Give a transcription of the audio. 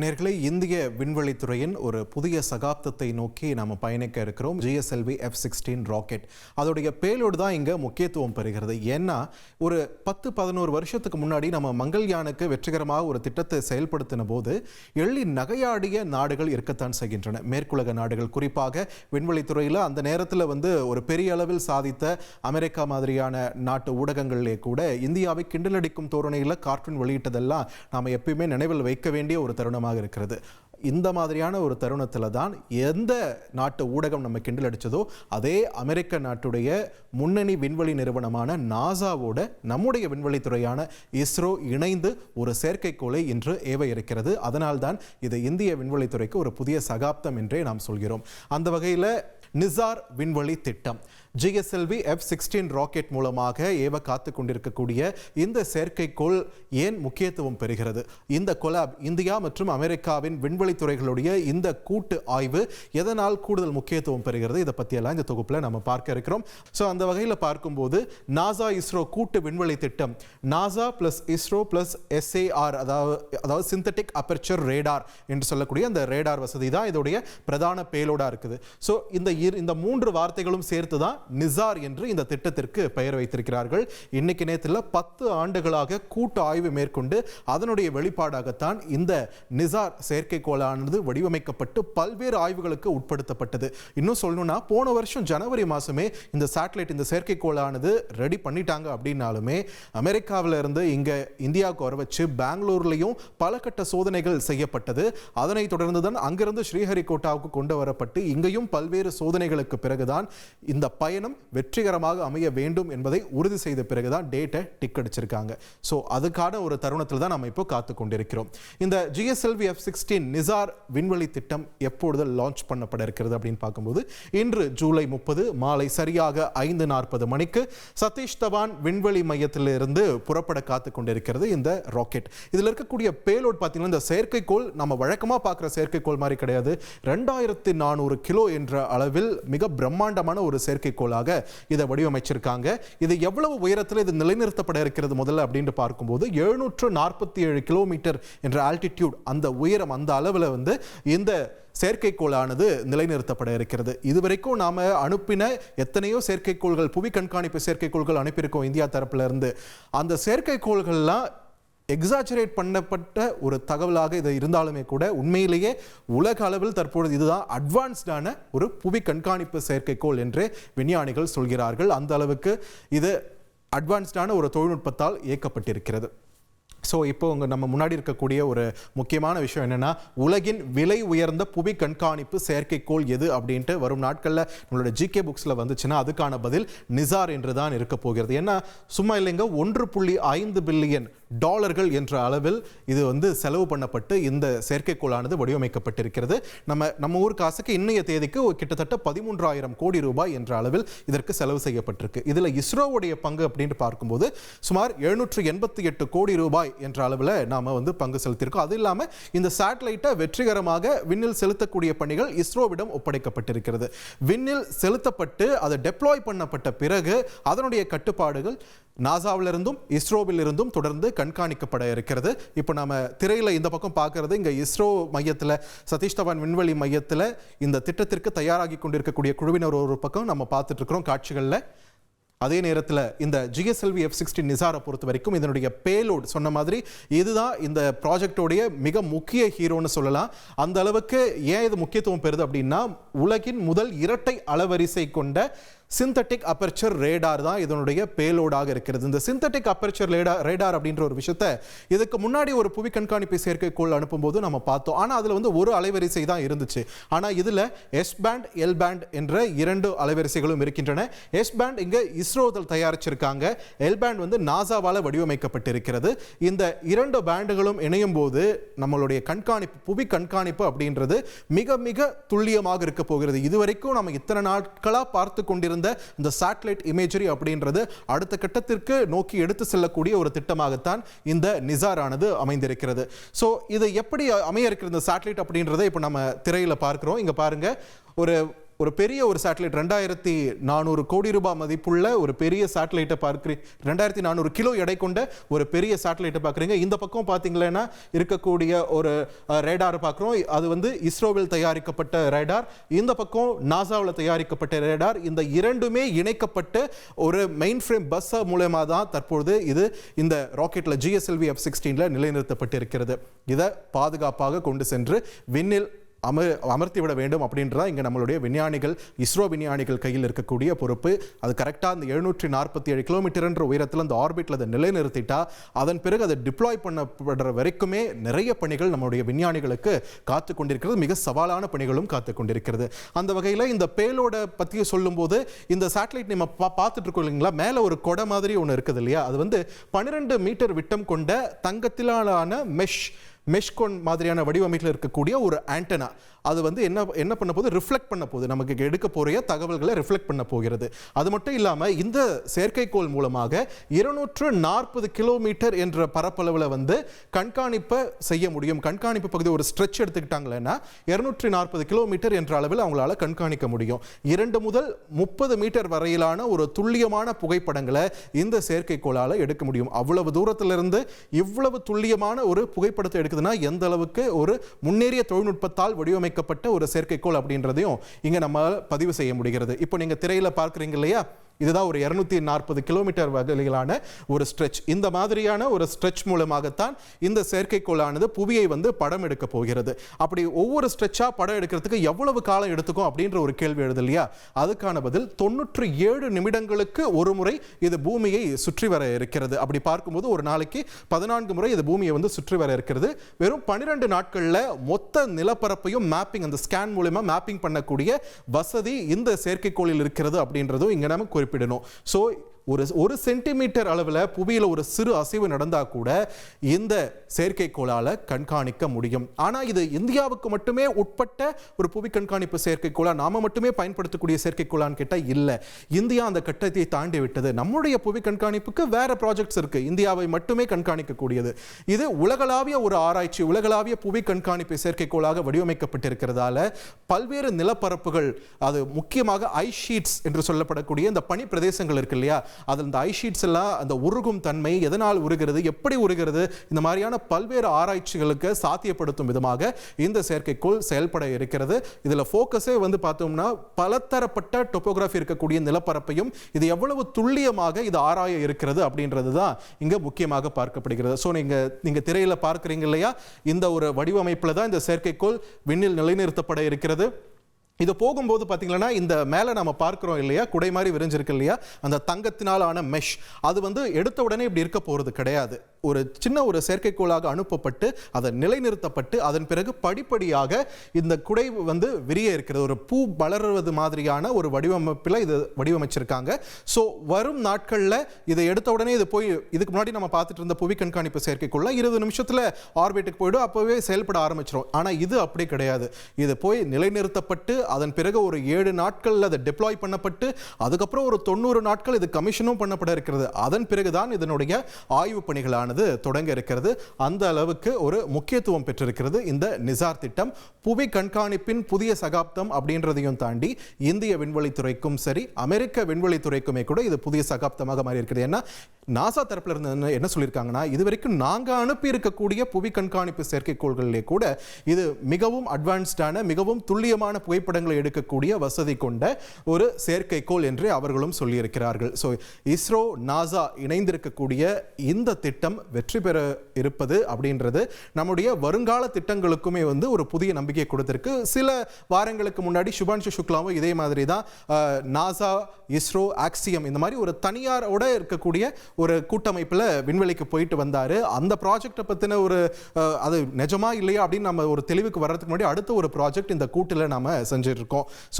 நேர்களை இந்திய விண்வெளித்துறையின் ஒரு புதிய சகாப்தத்தை நோக்கி நாம் பயணிக்க இருக்கிறோம். GSLV F sixteen rocket. அதோடைய பேலோடு தான் இங்கே முக்கியத்துவம் பெறுகிறது. ஏன்னா ஒரு பத்து பதினோரு வருஷத்துக்கு முன்னாடி நம்ம மங்கள்யானுக்கு வெற்றிகரமாக ஒரு திட்டத்தை செயல்படுத்தின போது எள்ளி நகையாடிய நாடுகள் இருக்கத்தான் செய்கின்றன. மேற்குலக நாடுகள் குறிப்பாக விண்வெளித்துறையில் அந்த நேரத்தில் வந்து ஒரு பெரிய அளவில் சாதித்த அமெரிக்கா மாதிரியான நாட்டு ஊடகங்களிலே கூட இந்தியாவை கிண்டலடிக்கும் தோரணையில் கார்ட்டூன் வெளியிட்டதெல்லாம் நாம் எப்பயுமே நினைவில் வைக்க வேண்டிய ஒரு தருணமாக இருக்கிறது. இந்த மாதிரியான ஒரு தருணத்தில் தான் எந்த நாட்டு ஊடகம் நம்ம கிண்டல் அடித்ததோ அதே அமெரிக்க நாட்டுடைய முன்னணி விண்வெளி நிறுவனமான நாசாவோட நம்முடைய விண்வெளித்துறையான இஸ்ரோ இணைந்து ஒரு செயற்கைக்கோளை இன்று ஏவ இருக்கிறது அதனால்தான் இது இந்திய விண்வெளித்துறைக்கு ஒரு புதிய சகாப்தம் என்றே நாம் சொல்கிறோம். அந்த வகையில் நிசார் விண்வெளி திட்டம். ஜிஎஸ்எல்வி எஃப் சிக்ஸ்டீன் ராக்கெட் மூலமாக ஏவ காத்து கொண்டிருக்கக்கூடிய இந்த செயற்கைக்கோள் ஏன் முக்கியத்துவம் பெறுகிறது? இந்த கொலாப் இந்தியா மற்றும் அமெரிக்காவின் விண்வெளி துறைகளுடைய இந்த கூட்டு ஆய்வு எதனால் கூடுதல் முக்கியத்துவம் பெறுகிறது? இதை பற்றியெல்லாம் இந்த தொகுப்பில் நம்ம பார்க்க இருக்கிறோம். ஸோ அந்த வகையில் பார்க்கும்போது நாசா இஸ்ரோ கூட்டு விண்வெளி திட்டம் NASA plus ISRO plus SAR அதாவது அதாவது சிந்தட்டிக் அப்பர்ச்சர் ரேடார் என்று சொல்லக்கூடிய அந்த ரேடார் வசதி தான் இதோடைய பிரதான பேலோடாக இருக்குது. ஸோ இந்த இரு இந்த மூன்று வார்த்தைகளும் சேர்த்து தான் நிசார் என்று இந்த திட்டத்திற்கு பெயர் வைத்திருக்கிறார்கள். இன்னைக்கு நேரத்தில் பத்து ஆண்டுகளாக கூட்டு ஆய்வு மேற்கொண்டு அதனுடைய வெளிப்பாடாகத்தான் இந்த நிசார் செயற்கைக்கோளானது வடிவமைக்கப்பட்டு பல்வேறு ஆய்வுகளுக்கு உட்படுத்தப்பட்டது. இன்னும் சொல்லணும்னா போன வருஷம் ஜனவரி மாதமே இந்த சேட்டலைட் இந்த செயற்கைக்கோளானது ரெடி பண்ணிட்டாங்க அப்படின்னாலுமே அமெரிக்காவில இருந்து இங்கே இந்தியாவுக்கு வர வச்சு பெங்களூர்லேயும் பல கட்ட சோதனைகள் செய்யப்பட்டது. அதனைத் தொடர்ந்து தான் அங்கிருந்து ஸ்ரீஹரிகோட்டாவுக்கு கொண்டு வரப்பட்டு இங்கேயும் பல்வேறு சோதனைகளுக்கு பிறகுதான் இந்த பய பயணம் வெற்றிகரமாக அமைய வேண்டும் என்பதை உறுதி செய்த பிறகுதான் டேட்டை டிக் அடிச்சிருக்காங்க. ஸோ அதுக்கான ஒரு தருணத்தில் தான் நம்ம இப்போ காத்து கொண்டிருக்கிறோம். இந்த ஜிஎஸ்எல்வி எஃப் சிக்ஸ்டீன் நிசார் விண்வெளி திட்டம் எப்பொழுது லான்ச் பண்ணப்பட இருக்கிறது அப்படின்னு பார்க்கும்போது இன்று ஜூலை முப்பது மாலை சரியாக ஐந்து நாற்பது மணிக்கு சதீஷ் தவான் விண்வெளி மையத்திலிருந்து புறப்பட காத்து கொண்டிருக்கிறது இந்த ராக்கெட் இதில் இருக்கக்கூடிய பேலோட் பார்த்தீங்கன்னா இந்த செயற்கைக்கோள் நம்ம வழக்கமாக பார்க்குற செயற்கைக்கோள் மாதிரி கிடையாது. ரெண்டாயிரத்தி நானூறு கிலோ என்ற அளவில் மிக பிரம்மாண்டமான ஒரு செயற்கைக்கோளாக இதை வடிவமைச்சிருக்காங்க. இது எவ்வளவு உயரத்தில் இது நிலைநிறுத்தப்பட இருக்கிறது முதல்ல அப்படின்னு பார்க்கும்போது எழுநூற்று நாற்பத்தி ஏழு கிலோமீட்டர் என்ற ஆல்டிடியூட் அந்த உயரம் அந்த அளவில் வந்து இந்த செயற்கைக்கோளானது நிலைநிறுத்தப்பட இருக்கிறது. இதுவரைக்கும் நாம அனுப்பின எத்தனையோ செயற்கைக்கோள்கள் புவி கண்காணிப்பு செயற்கைக்கோள்கள் அனுப்பியிருக்கோம் இந்தியா தரப்புல இருந்து. அந்த செயற்கைக்கோள்கள்லாம் எக்ஸாஜரேட் பண்ணப்பட்ட ஒரு தகவலாக இது இருந்தாலுமே கூட உண்மையிலேயே உலக அளவில் தற்பொழுது இதுதான் அட்வான்ஸ்டான ஒரு புவி கண்காணிப்பு செயற்கைக்கோள் என்று விஞ்ஞானிகள் சொல்கிறார்கள். அந்த அளவுக்கு இது அட்வான்ஸ்டான ஒரு தொழில்நுட்பத்தால் இயக்கப்பட்டிருக்கிறது. ஸோ இப்போ உங்க நம்ம முன்னாடி இருக்கக்கூடிய ஒரு முக்கியமான விஷயம் என்னென்னா உலகின் விலை உயர்ந்த புவி கண்காணிப்பு செயற்கைக்கோள் எது அப்படின்ட்டு வரும் நாட்களில் நம்மளோட ஜிகே புக்ஸில் வந்துச்சுன்னா அதுக்கான பதில் நிசார் என்று தான் இருக்க போகிறது. ஏன்னா சும்மா இல்லைங்க ஒன்று புள்ளி ஐந்து பில்லியன் டாலர்கள் என்ற அளவில் இது வந்து செலவு பண்ணப்பட்டு இந்த செயற்கைக்கோளானது வடிவமைக்கப்பட்டிருக்கிறது. நம்ம நம்ம ஊர் காசுக்கு இன்னைய தேதிக்கு கிட்டத்தட்ட பதிமூன்றாயிரம் கோடி ரூபாய் என்ற அளவில் இதற்கு செலவு செய்யப்பட்டிருக்கு. இதில் இஸ்ரோவுடைய பங்கு அப்படின்னு பார்க்கும்போது சுமார் எழுநூற்று எண்பத்தி எட்டு கோடி ரூபாய் என்ற அளவில் நாம் வந்து பங்கு செலுத்தியிருக்கோம். அது இல்லாமல் இந்த சேட்டலைட்டை வெற்றிகரமாக விண்ணில் செலுத்தக்கூடிய பணிகள் இஸ்ரோவிடம் ஒப்படைக்கப்பட்டிருக்கிறது. விண்ணில் செலுத்தப்பட்டு அதை டெப்ளாய் பண்ணப்பட்ட பிறகு அதனுடைய கட்டுப்பாடுகள் நாசாவிலிருந்தும் இஸ்ரோவிலிருந்தும் தொடர்ந்து கண்காணிக்கப்பட இருக்கிறது. இப்போ நம்ம திரையில் இந்த பக்கம் பார்க்கறது இங்கே இஸ்ரோ மையத்தில் சதீஷ் தவான் விண்வெளி மையத்தில் இந்த திட்டத்திற்கு தயாராகி கொண்டிருக்கக்கூடிய குழுவினர் ஒரு பக்கம் நம்ம பார்த்துட்டு இருக்கிறோம் காட்சிகளில். அதே நேரத்தில் இந்த ஜிஎஸ்எல்வி எஃப் சிக்ஸ்டீன் நிசாரை பொறுத்த வரைக்கும் இதனுடைய பேலோட் சொன்ன மாதிரி இதுதான் இந்த ப்ராஜெக்டோடைய மிக முக்கிய ஹீரோன்னு சொல்லலாம். அந்த அளவுக்கு ஏன் இது முக்கியத்துவம் பெறுது அப்படின்னா உலகின் முதல் இரட்டை அளவரிசை கொண்ட சிந்தட்டிக் அப்பர்ச்சர் ரேடார் தான் இதனுடைய பேலோடாக இருக்கிறது. இந்த சிந்தட்டிக் அப்பர்ச்சர் ரேடார் ரேடார் அப்படின்ற ஒரு விஷயத்த இதுக்கு முன்னாடி ஒரு புவி கண்காணிப்பு செயற்கைக்கோள் அனுப்பும்போது நம்ம பார்த்தோம். ஆனால் அதில் வந்து ஒரு அலைவரிசை தான் இருந்துச்சு. ஆனால் இதில் எஸ் பேண்ட் எல் பேண்ட் என்ற இரண்டு அலைவரிசைகளும் இருக்கின்றன. எஸ் பேண்ட் இங்கே இஸ்ரோதல் தயாரிச்சிருக்காங்க. எல் பேண்ட் வந்து நாசாவால் வடிவமைக்கப்பட்டிருக்கிறது. இந்த இரண்டு பேண்டுகளும் இணையும் போது நம்மளுடைய கண்காணிப்பு புவி கண்காணிப்பு அப்படின்றது மிக மிக துல்லியமாக இருக்க போகிறது. இதுவரைக்கும் நம்ம இத்தனை நாட்களாக பார்த்து கொண்டிருந்த இந்த சேட்டலைட் இமேஜரி அப்படின்றது அடுத்த கட்டத்திற்கு நோக்கி எடுத்து செல்லக்கூடிய ஒரு திட்டமாகத்தான் இந்த நிசாரானது அமைந்திருக்கிறது. ஸோ இது எப்படி அமைய இருக்கிற இந்த சேட்டலைட் அப்படின்றத இப்போ நம்ம திரையில் பார்க்கிறோம். இங்க பாருங்க ஒரு ஒரு பெரிய ஒரு சேட்டலைட் ரெண்டாயிரத்தி நானூறு கோடி ரூபாய் மதிப்புள்ள ஒரு பெரிய சேட்டலைட்டை பார்க்குறீங்க ரெண்டாயிரத்தி நானூறு கிலோ எடை கொண்ட ஒரு பெரிய சேட்டலைட்டை பார்க்குறீங்க. இந்த பக்கம் பார்த்தீங்களன்னா இருக்கக்கூடிய ஒரு ரேடார் பார்க்குறோம். அது வந்து இஸ்ரோவில் தயாரிக்கப்பட்ட ரேடார் இந்த பக்கம் நாசாவில் தயாரிக்கப்பட்ட ரேடார் இந்த இரண்டுமே இணைக்கப்பட்ட ஒரு மெயின் ஃப்ரேம் பஸ் மூலயமா தான் தற்பொழுது இது இந்த ராக்கெட்டில் ஜிஎஸ்எல்வி எஃப் சிக்ஸ்டீனில் நிலைநிறுத்தப்பட்டிருக்கிறது. இதை பாதுகாப்பாக கொண்டு சென்று விண்ணில் அம அமர்த்தி விட வேண்டும் அப்படின்றதா இங்கே நம்மளுடைய விஞ்ஞானிகள் இஸ்ரோ விஞ்ஞானிகள் கையில் இருக்கக்கூடிய பொறுப்பு. அது கரெக்டாக அந்த எழுநூற்றி நாற்பத்தி ஏழு கிலோமீட்டர்ன்ற உயரத்தில் அந்த ஆர்பிட்டில் அதை நிலைநிறுத்திட்டா அதன் பிறகு அதை டிப்ளாய் பண்ணப்படுற வரைக்குமே நிறைய பணிகள் நம்மளுடைய விஞ்ஞானிகளுக்கு காத்து கொண்டிருக்கிறது. மிக சவாலான பணிகளும் காத்து கொண்டிருக்கிறது. அந்த வகையில் இந்த பேலோட பற்றி சொல்லும்போது இந்த சேட்டலைட் நம்ம பா பார்த்துட்டு இருக்கோம் இல்லைங்களா? மேலே ஒரு கொடை மாதிரி ஒன்று இருக்குது இல்லையா? அது வந்து பன்னிரெண்டு மீட்டர் விட்டம் கொண்ட தங்கத்திலான மெஷ் மெஷ்கோன் மாதிரியான வடிவமைப்பில் இருக்கக்கூடிய ஒரு ஆண்டனா. அது வந்து என்ன என்ன பண்ண போகுது? ரிஃப்ளெக்ட் பண்ண போகுது. நமக்கு எடுக்க போகிற தகவல்களை ரிஃப்ளெக்ட் பண்ண போகிறது. அது மட்டும் இல்லாமல் இந்த செயற்கைக்கோள் மூலமாக இருநூற்று நாற்பது கிலோமீட்டர் என்ற பரப்பளவில் வந்து கண்காணிப்பை செய்ய முடியும். கண்காணிப்பு பகுதி ஒரு ஸ்ட்ரெச் எடுத்துக்கிட்டாங்களேன்னா இருநூற்றி நாற்பது கிலோமீட்டர் என்ற அளவில் அவங்களால கண்காணிக்க முடியும். இரண்டு முதல் முப்பது மீட்டர் வரையிலான ஒரு துல்லியமான புகைப்படங்களை இந்த செயற்கைக்கோளால் எடுக்க முடியும். அவ்வளவு தூரத்திலிருந்து இவ்வளவு துல்லியமான ஒரு புகைப்படத்தை எடுக்குதுன்னா எந்த அளவுக்கு ஒரு முன்னேறிய தொழில்நுட்பத்தால் வடிவமை வடிவமைக்கப்பட்ட ஒரு செயற்கைக்கோள் அப்படின்றதையும் இங்க நம்ம பதிவு செய்ய முடிகிறது. இப்போ நீங்க திரையில் பார்க்குறீங்க இல்லையா? இதுதான் ஒரு இரநூத்தி நாற்பது கிலோமீட்டர் வகையிலான ஒரு ஸ்ட்ரெச் இந்த மாதிரியான ஒரு ஸ்ட்ரெச் மூலமாகத்தான் இந்த செயற்கைக்கோளானது புவியை வந்து படம் எடுக்க போகிறது. அப்படி ஒவ்வொரு ஸ்ட்ரெச்சாக படம் எடுக்கிறதுக்கு எவ்வளவு காலம் எடுத்துக்கும் அப்படின்ற ஒரு கேள்வி எழுது இல்லையா? அதுக்கான பதில் தொண்ணூற்றி ஏழு நிமிடங்களுக்கு ஒரு முறை இது பூமியை சுற்றி வர இருக்கிறது. அப்படி பார்க்கும்போது ஒரு நாளைக்கு பதினான்கு முறை இது பூமியை வந்து சுற்றி வர இருக்கிறது. வெறும் பன்னிரெண்டு நாட்களில் மொத்த நிலப்பரப்பையும் மேப்பிங் அந்த ஸ்கேன் மூலயமா மேப்பிங் பண்ணக்கூடிய வசதி இந்த செயற்கைக்கோளில் இருக்கிறது அப்படின்றதும் இங்கே நம்ம குறிப்பிடணும். ஸோ ஒரு ஒரு சென்டிமீட்டர் அளவில் புவியில் ஒரு சிறு அசைவு நடந்தால் கூட இந்த செயற்கைக்கோளால் கண்காணிக்க முடியும். ஆனால் இது இந்தியாவுக்கு மட்டுமே உட்பட்ட ஒரு புவி கண்காணிப்பு செயற்கைக்கோளா நாம் மட்டுமே பயன்படுத்தக்கூடிய செயற்கைக்கோளான்னு கேட்டால் இல்லை. இந்தியா அந்த கட்டத்தை தாண்டி விட்டது. நம்முடைய புவி கண்காணிப்புக்கு வேற ப்ராஜெக்ட்ஸ் இருக்குது இந்தியாவை மட்டுமே கண்காணிக்கக்கூடியது. இது உலகளாவிய ஒரு ஆராய்ச்சி உலகளாவிய புவி கண்காணிப்பு செயற்கைக்கோளாக வடிவமைக்கப்பட்டிருக்கிறதால பல்வேறு நிலப்பரப்புகள் அது முக்கியமாக ஐ ஷீட்ஸ் என்று சொல்லப்படக்கூடிய இந்த பனி பிரதேசங்கள் இருக்கு இல்லையா? அதில் இந்த ஐ ஷீட்ஸ் எல்லாம் அந்த உருகும் தன்மை எதனால் உருகிறது எப்படி உருகிறது இந்த மாதிரியான பல்வேறு ஆராய்ச்சிகளுக்கு சாத்தியப்படுத்தும் விதமாக இந்த செயற்கைக்கோள் செயல்பட இருக்கிறது. இதில் ஃபோக்கஸே வந்து பார்த்தோம்னா பலதரப்பட்ட டொப்போகிராஃபி இருக்கக்கூடிய நிலப்பரப்பையும் இது எவ்வளவு துல்லியமாக இது ஆராய இருக்கிறது அப்படின்றது தான் இங்கே முக்கியமாக பார்க்கப்படுகிறது. ஸோ நீங்கள் நீங்கள் திரையில் பார்க்குறீங்க இல்லையா? இந்த ஒரு வடிவமைப்பில் தான் இந்த செயற்கைக்கோள் விண்ணில் நிலைநிறுத்தப்பட இருக்கிறது. இது போகும்போது பார்த்தீங்கன்னா இந்த மேலே நம்ம பார்க்குறோம் இல்லையா? குடை மாதிரி விரிஞ்சிருக்கு இல்லையா? அந்த தங்கத்தினாலான மெஷ் அது வந்து எடுத்த உடனே இப்படி இருக்க போகிறது கிடையாது. ஒரு சின்ன ஒரு செயற்கைக்கோளாக அனுப்பப்பட்டு அதை நிலைநிறுத்தப்பட்டு அதன் பிறகு படிப்படியாக இந்த குடை வந்து விரிய இருக்கிறது. ஒரு பூ வளர்வது மாதிரியான ஒரு வடிவமைப்பில் இது வடிவமைச்சிருக்காங்க. ஸோ வரும் நாட்களில் இதை எடுத்த உடனே இது போய் இதுக்கு முன்னாடி நம்ம பார்த்துட்டு இருந்த புவி கண்காணிப்பு செயற்கைக்குள்ள இருபது நிமிஷத்தில் ஆர்பிட்டுக்கு போயிடும் அப்போவே செயல்பட ஆரம்பிச்சிடும் ஆனால் இது அப்படி கிடையாது. இது போய் நிலைநிறுத்தப்பட்டு அதன் பிறகு ஒரு ஏழு நாட்களில் அதை டிப்ளாய் பண்ணப்பட்டு அதுக்கப்புறம் ஒரு தொண்ணூறு நாட்கள் இது கமிஷனும் பண்ணப்பட இருக்கிறது. அதன் பிறகுதான் இதனுடைய ஆய்வு பணிகளானது தொடங்க இருக்கிறது. அந்த அளவுக்கு ஒரு முக்கியத்துவம் பெற்றிருக்கிறது. இந்த நிசார் திட்டம் புவி கண்காணிப்பின் புதிய சகாப்தம் அப்படின்றதையும் தாண்டி இந்திய விண்வெளித்துறைக்கும் சரி அமெரிக்க விண்வெளித்துறைக்குமே கூட இது புதிய சகாப்தமாக மாறி இருக்கிறது ஏன்னா நாசா தரப்பில் இருந்து என்ன- சொல்லியிருக்காங்கன்னா இது வரைக்கும் நாங்கள் அனுப்பி இருக்கக்கூடிய புவி கண்காணிப்பு செயற்கைக்கோள்களிலே கூட இது மிகவும் அட்வான்ஸ்டான மிகவும் துல்லியமான புகைப்படங்களை எடுக்கக்கூடிய வசதி கொண்ட ஒரு செயற்கைக்கோள் என்று அவர்களும் சொல்லியிருக்கிறார்கள். ஸோ இஸ்ரோ நாசா இணைந்திருக்கக்கூடிய இந்த திட்டம் வெற்றி பெற இருப்பது அப்படின்றது நம்முடைய வருங்கால திட்டங்களுக்குமே வந்து ஒரு புதிய நம்பிக்கை கொடுத்திருக்கு. சில வாரங்களுக்கு முன்னாடி சுபான்ஷு சுக்லாவும் இதே மாதிரி தான் நாசா இஸ்ரோ ஆக்சியம் இந்த மாதிரி ஒரு தனியாரோட இருக்கக்கூடிய ஒரு கூட்டமைப்பில் விண்வெளிக்கு போயிட்டு வந்தார். அந்த ப்ராஜெக்டை பற்றின ஒரு அது நிஜமா இல்லையா அப்படின்னு நம்ம ஒரு தெளிவுக்கு வர்றதுக்கு முன்னாடி அடுத்த ஒரு ப்ராஜெக்ட் இந்த கூட்டில் நாம செஞ்சுட்டு இருக்கோம்.